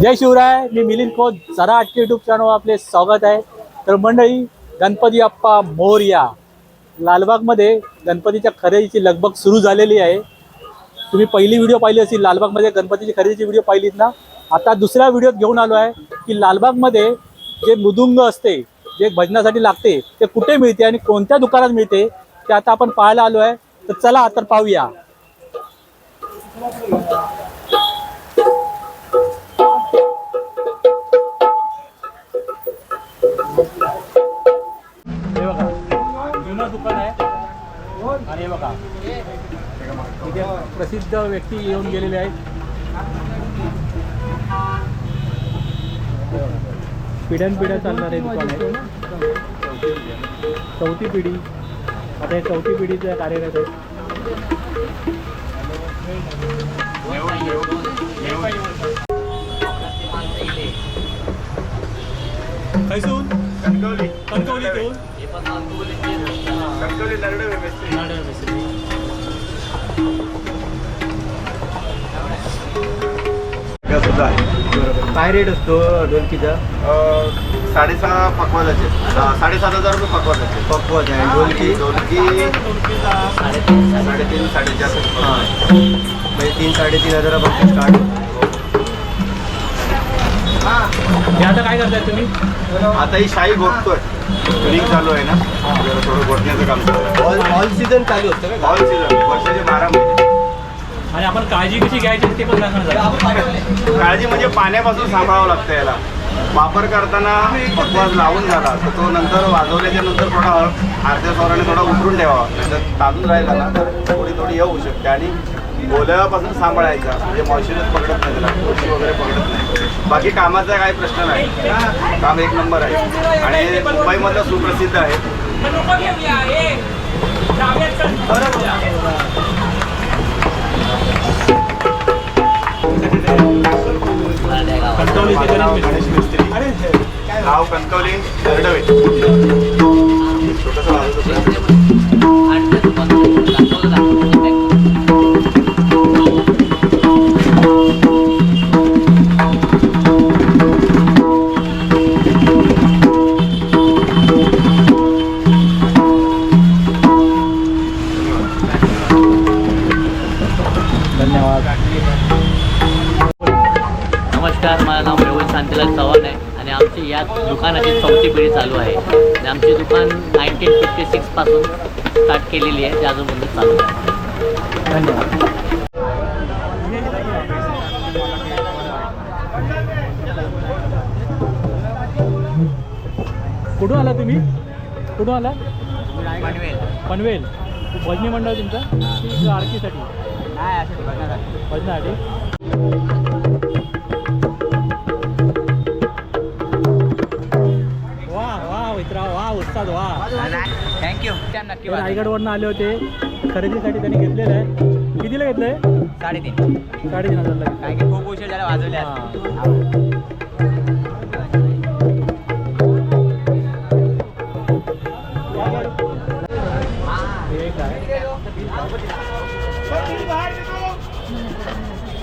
जय शिवराय मी मिलिंद खोत जरा अटके YouTube channel आपले स्वागत आहे. तर मंडळी गणपती अप्पा मोरया लालबागमध्ये गणपतीच्या खरेदीची लगबग सुरू झालेली आहे. तुम्ही पहिली व्हिडिओ पाहिली असेल लालबागमध्ये गणपतीची खरेदीची व्हिडिओ पाहिलीत ना? आता दुसऱ्या व्हिडिओत घेऊन आलो आहे की लालबागमध्ये जे मृदुंग असते जे भजनासाठी लागते ते कुठे मिळते आणि कोणत्या दुकानात मिळते ते आता आपण पाहायला आलो आहे. तर चला तर पाहूया. प्रसिद्ध व्यक्ती येऊन गेलेले आहेत. पिढ्यानपिढ्या चालणारे दुकान आहे. चौथी पिढी. आता हे चौथी पिढीचं कार्यरत आहे. खैसून कणकवली. कणकवलीतून कणकवली नरडे मिस्त्री सुद्धा आहे. काय रेट असतो ढोलकीचा अं, साडेसहा पकवाजाचे साडेसात हजार रुपये पकवाजाचे पक्वत आहे. ढोलकी ढोलकी साडेतीन साडेचार. हां. म्हणजे तीन साडेतीन हजारापासून स्टार्ट हे आता काय करताय तुम्ही? आता ही शाही घोटतोय. रिंग चालू आहे ना. जरा थोडं घोटण्याचं काम चालू आहे. ऑल ऑल सीझन चालू असतं का ऑल सीझन वर्षाचे बारा महिने. आणि आपण काळजी कशी घ्यायची ते पण सांगणार. काळजी म्हणजे पाण्यापासून सांभाळावं लागतं याला. वापर करताना पकवाज लावून झाला तर तो नंतर वाजवल्याच्या नंतर थोडा अर्ध्या स्वराने थोडा उतरून ठेवावा. जर तांदूळ राहिला ना तर थोडी थोडी हे होऊ शकते. आणि गोल्यापासून सांभाळायचा म्हणजे मॉइश्चरच पकडत नाही त्याला कोशी वगैरे पकडत नाही. बाकी कामाचा काही प्रश्न नाही. काम एक नंबर आहे. आणि मुंबईमधलं सुप्रसिद्ध आहे. कणकवलीचे गणेश गणेश मिस्त्री. नाव कणकवली दरडवे दुकानाची चौथी पिढी चालू आहे. आणि आमची दुकान नाईन्टीन फिफ्टी सिक्सपासून स्टार्ट केलेली आहे. ते अजूनपर्यंत चालू आहे. धन्यवाद कुठून आला तुम्ही? कुठून आला? पनवेल. भजनी मंडळ तुमचं? की आरतीसाठी? भजनासाठी. मित्रा वा उत्साद वा थँक्यू नक्की ते रायगडवरनं आले होते. खरेदीसाठी त्यांनी घेतलेलं आहे. कितीला घेतलंय? साडेतीन. साडेतीन हजारला की खूप उशीर झाला वाजवले.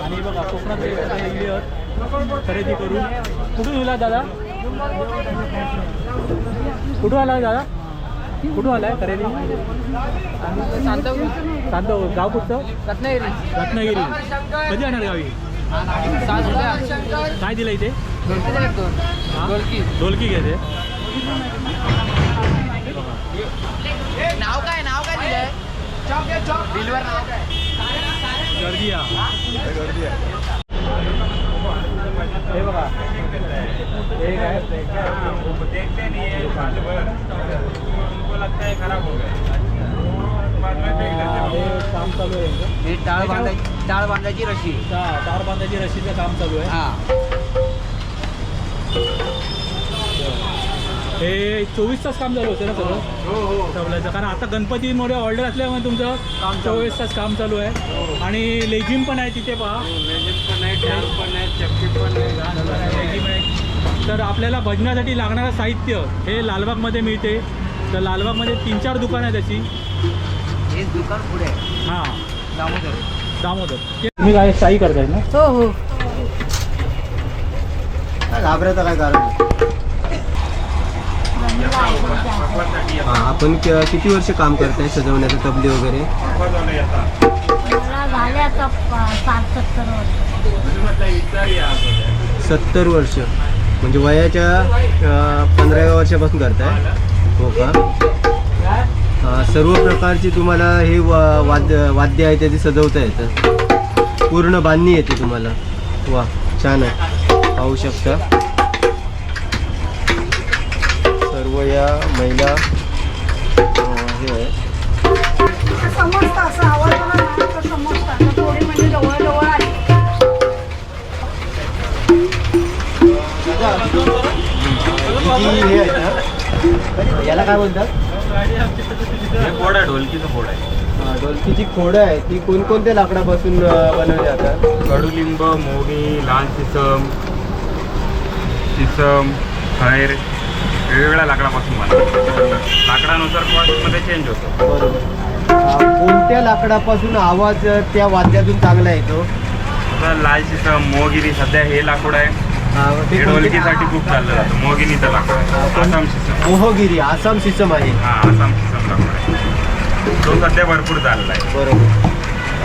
आणि बघा कोकणात खरेदी करून. कुठून गेला दादा? कुठून आला दादा? कुठून आलाय खरेदी शांत गाव कुठचं? रत्नागिरी. रत्नागिरी. कधी येणार गावी? काय दिलं इथे हा? ढोलकी घेते नाव काय? नाव काय दिलंय? बिलवर नाव काय? गर्दी आहे हे हे हे काम चालू आहे. हे टाळ बांधायची टाळ बांधायची रशी तार बांधायची रशीचं काम चालू आहे. हा. हे चोवीस तास काम चालू होतं ना सगळं? हो हो. तबल्याचं कारण आता गणपतीमुळे ऑर्डर असल्यामुळे तुमचं काम चोवीस तास काम चालू आहे. आणि लेझिम पण आहे तिथे पहा. पण आहे टॅप पण आहे चक्की पण आहे लेझिम आहे. तर आपल्याला भजनासाठी लागणारं साहित्य हे लालबागमध्ये मिळते. तर लालबागमध्ये तीन चार दुकानं आहेत त्याची हे दुकान पुढे आहे. हां. दामोदर. दामोदर. तुम्ही काय शाही करताय ना? हो हो. काय घाबरायचं काय कारण. आपण क- किती वर्ष काम करताय? सजवण्याचं तबली वगैरे? मला झाले आता प- साठ सत्तर वर्ष. सत्तर वर्ष म्हणजे वयाच्या अं, पंधराव्या वर्षापासून करताय? हो का? अं, सर्व प्रकारची तुम्हाला हे वा- वाद्य वाद्य आहे त्याची सजवता येतं. पूर्ण बांधणी येते तुम्हाला. वा छान आहे. पाहू शकता. सर्व या महिला हे आहे समजतं असं आवाज आला ना तर समजतं आता थोडी म्हणजे आली ही आहे. ना याला काय म्हणतात फोड आहे ढोलकीचं फोड आहे. ढोलकीची खोडं आहे. ती कोणकोणत्या लाकडापासून बनवली जातात? कडुलिंब मोहरी लाल सिसम सिसम खैर. वेगवेगळ्या लाकडापासून बनवतो लाकडानुसार कॉस्टमध्ये चेंज होतो. बरोबर. अं, कोणत्या लाकडापासून आवाज अं, त्या वाद्यातून चांगला येतो? आता लाल सिसम मोहगिरी सध्या हे लाकूड आहे. अं, हे ते कोणते? ढोलकीसाठी खूप चाललं जातं. मोगिनीचं लाकूड आहे. आसाम सिसम मोहगिरी आसाम सिसम आहे. हा आसाम सिसम लाकूड आहे. तो सध्या भरपूर चालला आहे. बरोबर.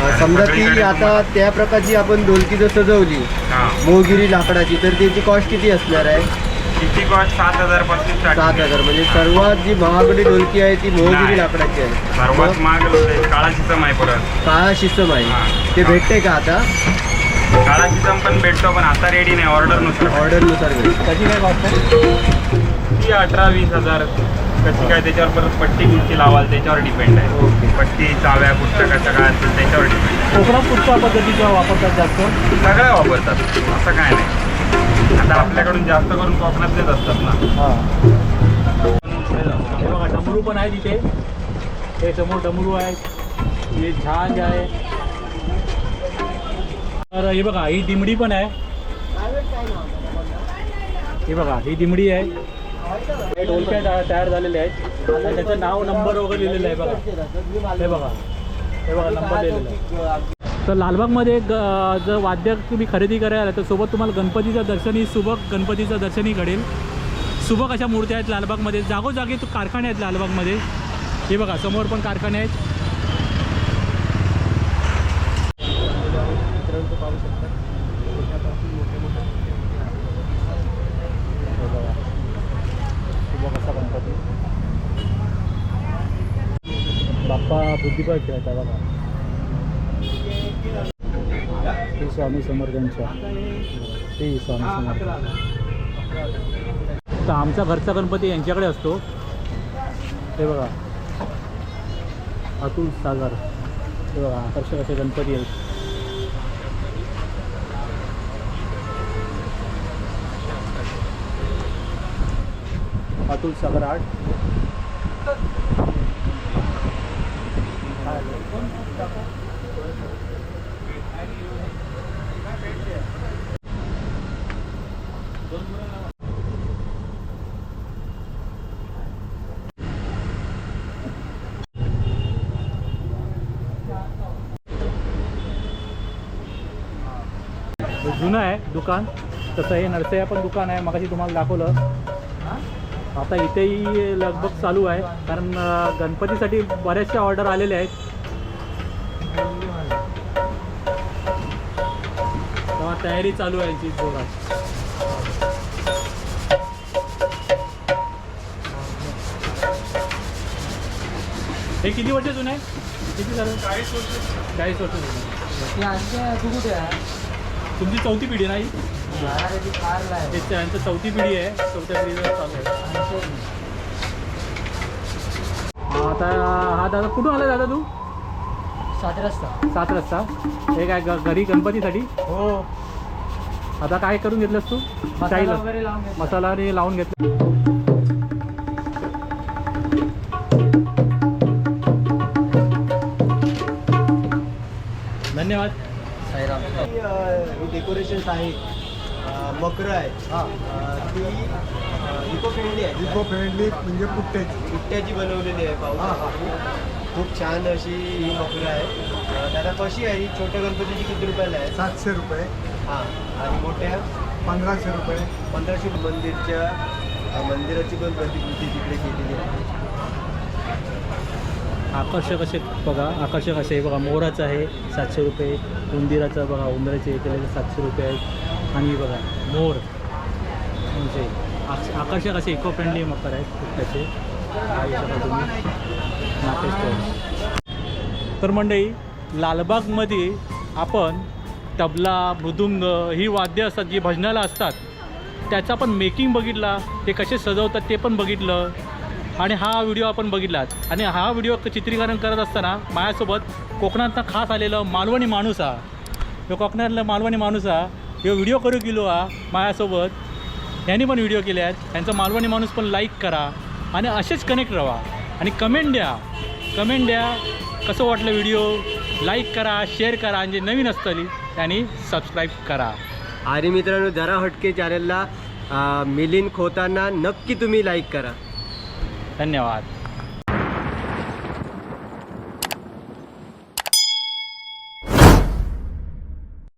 अं, समजा ती आता त्या प्रकारची आपण ढोलकी जर सजवली हा. मोहगिरी लाकडाची तर त्याची कॉस्ट किती असणार आहे? किती कॉस्ट सात हजारपासून सात स्टार्ट हजार. म्हणजे सर्वात जी महागडी ढोलकी आहे ती मोहगिरी. लाकडाची आहे. सर्वात मग? महाग काळा सिसम आहे परत. काळा शिसम आहे. ते भेटते का आता? काळा सिसम पण भेटतो पण आता रेडी नाही ऑर्डरनुसार ऑर्डरनुसार भेटते. त्याची काय कॉस्ट आहे? ती अठरा वीस हजार. कशी काय त्याच्यावर परत पट्टी कुठची लावाल त्याच्यावर डिपेंड आहे. पट्टी चाव्या कुठच्या कशा काय असतील त्याच्यावर डिपेंड आहे. कोकणात कुठच्या पद्धतीचा वापरतात जास्त? सगळ्या वापरतात. असं काय नाही. आता आपल्याकडून जास्त करून कोकणातलेच असतात ना. हां. हे बघा डमरू पण आहे तिथे. हे समोर डमरू आहेत हे झांज आहे. तर हे बघा ही दिमडी पण आहे. हे बघा ही दिमडी आहे. हे तयार झालेले आहेत. आणि त्याचं नाव नंबर वगैरे लिहिलेलं आहे बघा. हे बघा. हे बघा नंबर लिहिलेला आहे. तर लालबागमध्ये ग जर वाद्य तुम्ही खरेदी करायला तर सोबत तुम्हाला गणपतीचं दर्शनही सुबक गणपतीचं दर्शनही घडेल. सुबक अशा मूर्त्या आहेत लालबागमध्ये. जागोजागी तो कारखाने आहेत लालबागमध्ये. हे बघा समोर पण कारखाने आहेत. बाप्पा बुद्धिबळ खेळत आहे बघा. श्री स्वामी समर्थांच्या. श्री स्वामी समर्थ. तर आमचा घरचा गणपती यांच्याकडे असतो. हे बघा. अतुल सागर. हे बघा आकर्षक असे गणपती आहेत. अतुल सागर आर्ट. जुनं आहे दुकान तसं हे नर्सया पण दुकान आहे मगाशी तुम्हाला दाखवलं. आता इथेही लगभग चालू आहे कारण गणपतीसाठी बऱ्याचशा ऑर्डर आलेल्या आहेत. तेव्हा तयारी चालू आहे ती जोरात. हे किती वर्ष जुने आहे? किती झालं? चाळीस वर्ष. चाळीस वर्ष जुनं तुमची चौथी पिढी नाही? त्यांचं चौथी पिढी आहे. चौथ्या पिढीला चालू आहे. हा, आता हा दादा कुठून आला दादा तू? सात रस्ता. सात रस्ता. हे काय घरी गणपतीसाठी? हो. आता काय करून घेतलंस तू? मसाला आणि लावून घेतलं. धन्यवाद. ही डेकोरेशन्स आहे. मकर आहे ती इको फ्रेंडली आहे. इको फ्रेंडली म्हणजे पुट्ट्याची. बुट्ट्याची बनवलेली आहे शकता. खूप छान अशी ही मकर आहे. दादा कशी आहे? ही छोट्या गणपतीची किती रुपयाला आहे? सातशे रुपये. हां. आणि मोठ्या? पंधराशे रुपये. पंधराशे मंदिरच्या मंदिराची पण प्रतिकृती तिकडे केलेली आहे. आकर्षक असे बघा आकर्षक असे. बघा मोराचं आहे सातशे रुपये. उंदिराचं बघा उंदराचे एक सातशे रुपये आहेत. आणि बघा मोर. म्हणजे आक- आकर्षक असे इको फ्रेंडली मकर आहेत त्याचे तुम्ही. तर मंडळी लालबागमध्ये आपण तबला मृदुंग ही वाद्य असतात जी भजनाला असतात. त्याचा पण मेकिंग बघितला. ते कसे सजवतात ते पण बघितलं. आणि हा व्हिडिओ आपण बघितलात. आणि हा व्हिडिओ चित्रीकरण करत असताना माझ्यासोबत कोकणातनं खास आलेलं मालवणी माणूस. हा ह्यो कोकणातला मालवणी माणूस हा ह्यो व्हिडिओ करू गेलो हा माझ्यासोबत. ह्यांनी पण व्हिडिओ केले आहेत. त्यांचा मालवणी माणूस पण लाईक करा आणि असेच कनेक्ट राहा आणि कमेंट द्या. कमेंट द्या कसं वाटलं व्हिडिओ? लाईक करा शेअर करा आणि जे नवीन असतली त्यांनी सबस्क्राईब करा. आणि मित्रांनो जरा हटके चॅनलला अ, मिलिंद खोतांना नक्की तुम्ही लाईक करा. धन्यवाद.